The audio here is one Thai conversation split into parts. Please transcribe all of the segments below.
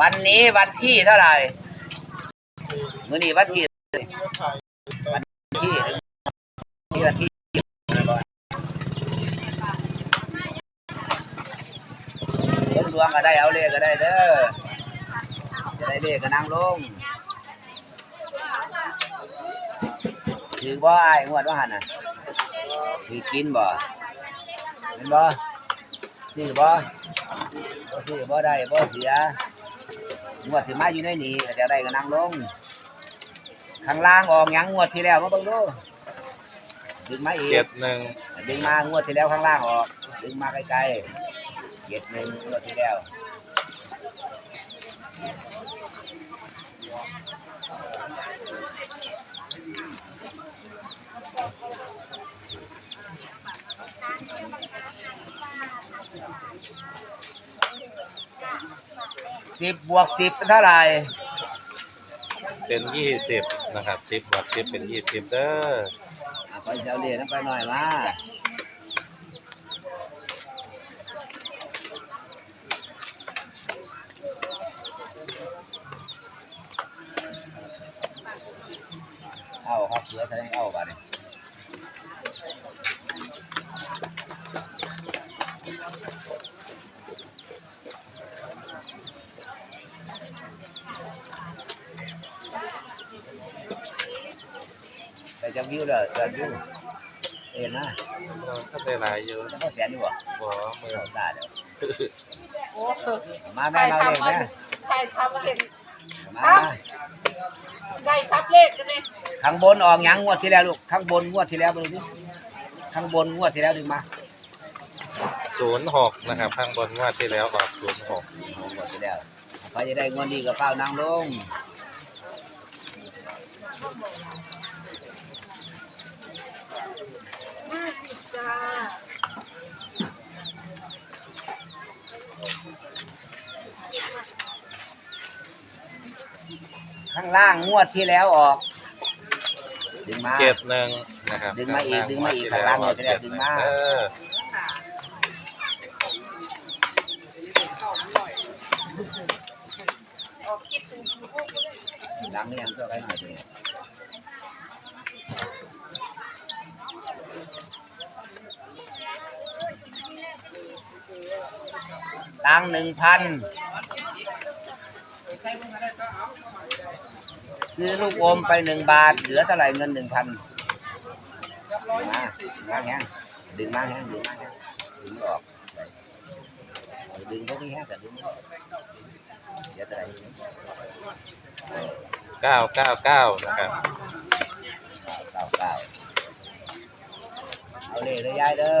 วันนี้วันที่เท่าไหร่มื้อนี้วันที่วันที่ที่วันที่เบิ่งดวงก็ได้เอาเลขก็ได้เด้อจะได้เลขก็นั่งลงถือบ่อ้ายงวดว่าหั่นน่ะ ถือกินบ่เห็นบ่ซื้อบ่บ่ซื้อบ่ได้บ่เสียงวดสิมาอยู่ในนี้ก็จะได้ก็นั่งลงข้างล่างออกหยังงวดที่แล้วมาเบิ่งดูดึงมาอีเจ็กดหนึ่งดึงมางวดที่แล้วข้างล่างออกดึงมาไกลๆเจ็ดหนึ่งงวดที่แล้ว สิบบวกสิบเป็นเท่าไหร่เป็นยี่สิบนะครับสิบบวกสิบเป็นยี่สิบเด้ออะขอเจ้าเรียนไปหน่อยมาเอาครับเสือแสดงเอาบัดนี้ไป จังวิวเลยจังวิวเห็นนะถ้าได้หลายอยู่แล้วก็แสนอยู่บ่บ่มือเอาซาเดี๋ยวโอ้มาใครแม่มาเลขทำมาแม่ใครทำมาเห็นมาได้ซับเลขกันเลยข้างบนออกหยังงวดที่แล้วลูกข้างบนงวดที่แล้วไปดูข้างบนงวดที่แล้วดึงมาศูนย์หกนะครับ ข้างบนงว่าที่แล้วออกศูนย์หกงวดที่แล้วพอจะได้งวดนี้ก็เป้านางลง จ้าข้างล่างงวดที่แล้วออก ดึงมา เจ็ดหนึ่งนะครับดึงมาอีกดึงมาอีกข้างล่างงวดข้างล่างที่งวดที่แล้แล้ววดึงมาเด้อล้างนี่ยังก็ไปหน่อยสิ ตังหนึ่งพันซื้อลูกอมไปหนึ่งบาท เหลือเท่าไหร่เงินหนึ่งพันมามาแห้งดึงมาแห้งดึงมาแห้งดึงออกดึงพวกนี้แห้งแต่ดึงไม่ออกเดี๋ยวเท่าไหร่เก้าเก้าเก้านะครับเก้าเก้าเอาเลยเลยยายเด้อ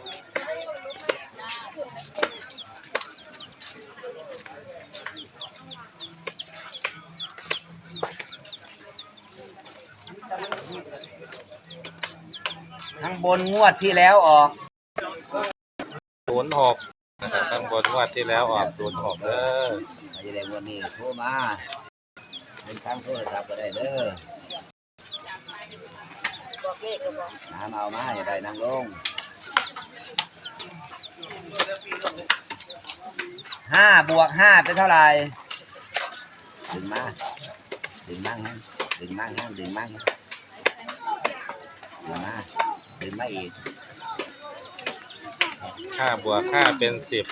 ข้างบนงวดที่แล้วออกศูนย์หกนะครับข้างบนงว่าที่แล้วออกศูนย์หกเด้ออาจจะได้งวดนี้โทรมาเป็นทางโทรศัพท์ก็ได้เด้อบอกเลขก็บอกหามาเอามาอย่าได้นั่งลงห้าบวกห้าเป็นเท่าไหร่ดึงมาดึงมั่งฮะดึงมั่งฮะดึงมั่งฮะดึงมา ดึงมาอีกห้าบวกห้าเป็นสิบ